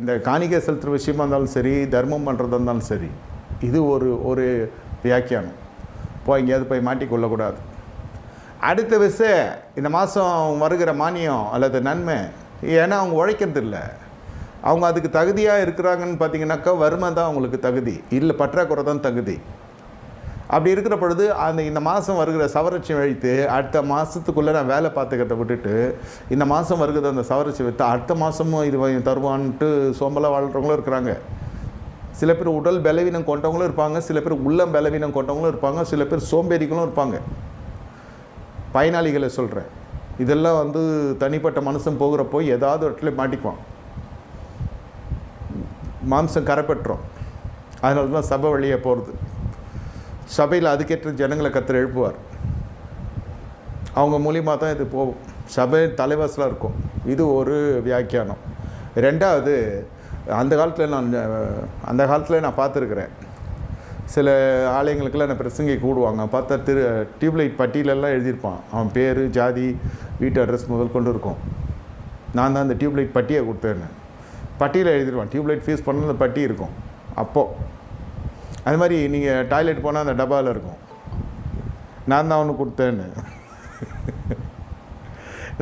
இந்த காணிக்கை செலுத்துகிற விஷயமா இருந்தாலும் சரி தர்மம் பண்ணுறதா இருந்தாலும் சரி இது ஒரு ஒரு வியாக்கியானம். போய் எங்கேயாவது போய் மாட்டிக்கொள்ளக்கூடாது அடுத்த விச இந்த மாதம் வருகிற மானியம் அல்லது நன்மை ஏன்னா அவங்க உழைக்கிறது இல்லை. அவங்க அதுக்கு தகுதியாக இருக்கிறாங்கன்னு பார்த்தீங்கன்னாக்கா வறுமை தான் அவங்களுக்கு தகுதி. இல்லை பற்றாக்குறை தான் தகுதி. அப்படி இருக்கிற பொழுது அந்த இந்த மாதம் வருகிற சவரட்சி வைத்து அடுத்த மாதத்துக்குள்ளே நான் வேலை பார்த்துக்கிறத விட்டுட்டு இந்த மாதம் வருகிற அந்த சவரட்சி வைத்து அடுத்த மாதமும் இது தருவான்ட்டு சோம்பலாக வாழ்கிறவங்களும் இருக்கிறாங்க. சில பேர் உடல் பலவீனம் கொண்டவங்களும் இருப்பாங்க சில பேர் உள்ளம் பலவீனம் கொண்டவங்களும் இருப்பாங்க சில பேர் சோம்பேறிகளும் இருப்பாங்க. பயனாளிகளை சொல்கிறேன் இதெல்லாம் வந்து தனிப்பட்ட மனுஷன் போகிறப்போ ஏதாவது ஒரு இடத்துல மாட்டிக்குவான். மாம்சம் கரைப்பட்டுரும். அதனால தான் சபை வழியாக போகிறது சபையில் அதுக்கேற்ற ஜனங்களை கத்திர எழுப்புவார். அவங்க மூலியமாக தான் இது போகும். சபை தலைவாசலாக இருக்கும். இது ஒரு வியாக்கியானம். ரெண்டாவது அந்த காலத்தில் நான் அந்த காலத்தில் நான் பார்த்துருக்குறேன். சில ஆலயங்களுக்கெல்லாம் நான் பிரசங்கி கூடுவாங்க. பார்த்தா திரு டியூப்லைட் பட்டியலெல்லாம் எழுதியிருப்பான். அவன் பேர் ஜாதி வீட்டு அட்ரஸ் முதல் கொண்டு இருக்கும். நான் தான் அந்த டியூப்லைட் பட்டியை கொடுத்தேன்னு. பட்டியில் எழுதிடுவான் டியூப்லைட் ஃபீஸ் பண்ண அந்த பட்டி இருக்கும். அப்போது அது மாதிரி நீங்கள் டாய்லெட் போனால் அந்த டப்பாவில் இருக்கும். நான் தான் அவனுக்கு கொடுத்தேன்னு.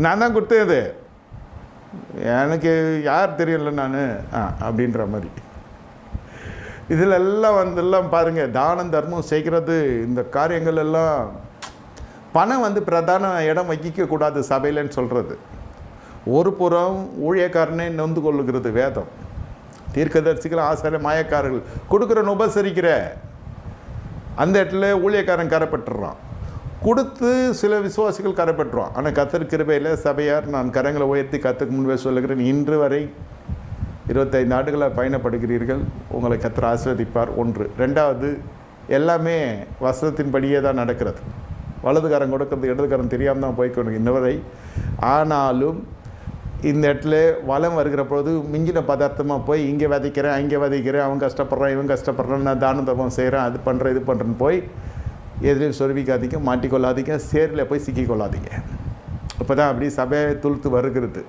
நான் தான் கொடுத்தேன் அது எனக்கு யார் தெரியல நான்? ஆ அப்படின்ற மாதிரி. இதில் எல்லாம் வந்து எல்லாம் பாருங்கள் தானம் தர்மம் செய்கிறது இந்த காரியங்கள் எல்லாம் பணம் வந்து பிரதான இடம் வகிக்கக்கூடாது சபையிலன்னு சொல்கிறது ஒரு புறம் ஊழியக்காரனே நொந்து கொள்ளுகிறது வேதம். தீர்க்கதரிசிகள் ஆசாரிய மாயக்காரர்கள் கொடுக்குறன்னு உபசரிக்கிற. அந்த இடத்துல ஊழியக்காரன் கரைப்பட்டுறான். கொடுத்து சில விசுவாசிகள் கரைப்பட்டுருவான் ஆனால் கத்தர் கிருபையில் சபையார் நான் கரங்களை உயர்த்தி கத்துக்கு முன்பே சொல்லுகிறேன் இன்று வரை இருபத்தைந்து ஆண்டுகளாக பயணப்படுகிறீர்கள். உங்களை கத்தர் ஆஸ்வதிப்பார் ஒன்று. ரெண்டாவது எல்லாமே வசனத்தின்படியே தான் நடக்கிறது. வலதுகாரன் கொடுக்கறது இடதுகாரன் தெரியாமல் தான் போய்க்கணும் இன்ன வரை ஆனாலும் இந்த இடத்துல வளம் வருகிற பொழுது மிஞ்சின பதார்த்தமாக போய் இங்கே விதைக்கிறேன் அங்கே விதைக்கிறேன் அவன் கஷ்டப்படுறான் இவன் கஷ்டப்படுறான் நான் தான தபம் செய்கிறேன் அது பண்ணுறேன் இது பண்ணுறேன்னு போய் எதிரையும் சொருவிக்காதீங்க மாட்டிக்கொள்ளாதீங்க சேரில் போய் சிக்கிக்கொள்ளாதீங்க. அப்போ தான் அப்படி சபையை துளுத்து வருகிறது.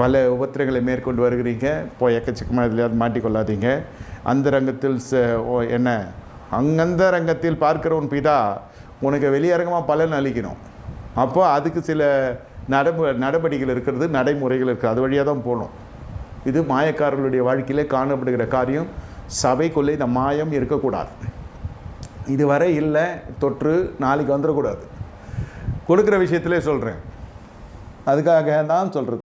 பல உபத்திரங்களை மேற்கொண்டு வருகிறீங்க போய் எக்கச்சக்கமாக எதுலையாவது மாட்டிக்கொள்ளாதீங்க. அந்த ரங்கத்தில் ச ஓ என்ன? அங்கந்த ரங்கத்தில் பார்க்கிறவன் பிதா உனக்கு வெளியரங்கமாக பலன் அளிக்கணும். அப்போது அதுக்கு சில நடப நடவடிக்கைகள் இருக்கிறது நடைமுறைகள் இருக்குது அது வழியாக தான் போகணும். இது மாயக்காரர்களுடைய வாழ்க்கையிலே காணப்படுகிற காரியம். சபைக்குள்ளே இந்த மாயம் இருக்கக்கூடாது. இதுவரை இல்லை தொற்று நாளைக்கு வந்துடக்கூடாது. கொடுக்குற விஷயத்திலே சொல்கிறேன் அதுக்காக தான் சொல்கிறது